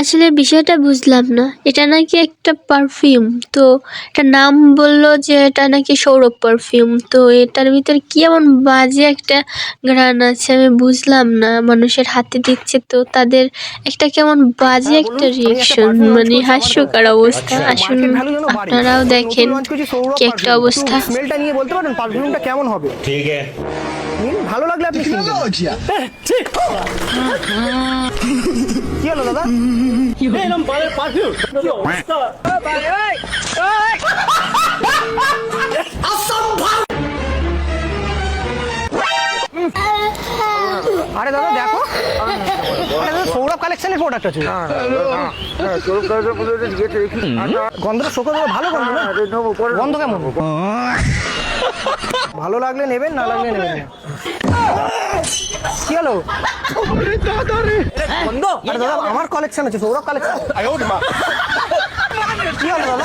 আসলে বিষয়টা বুঝলাম না। এটা নাকি একটা পারফিউম তো এটা নাম বলল যে এটা নাকি সৌরভ পারফিউম তো এটার ভিতরে কি এমন বাজে একটা ঘ্রাণ আছে আমি বুঝলাম না। মানুষের হাতে দিচ্ছে তো তাদের একটা কেমন বাজে একটা রিয়েকশন মানে হাস্যকর অবস্থা। আসুন আপনারাও দেখেন কি একটা অবস্থা। স্মেলটা নিয়ে বলতে পারেন পারফিউমটা হ্যাঁ। কেমন হবে? ঠিক আছে। ভালো লাগল আপনি ভালো কি হলো দাদা? আরে দাদা দেখো। আরে দাদা সৌরভ কালেকশনের প্রোডাক্ট আছে। গন্ধটা শোকো ভালো গন্ধ না? গন্ধ কেমন? ভালো লাগলে নেবেন, না লাগলে নেবেন না। কি হলো? আমার কালেকশন আছে, সৌরভ কালেকশন কি হলো দাদা?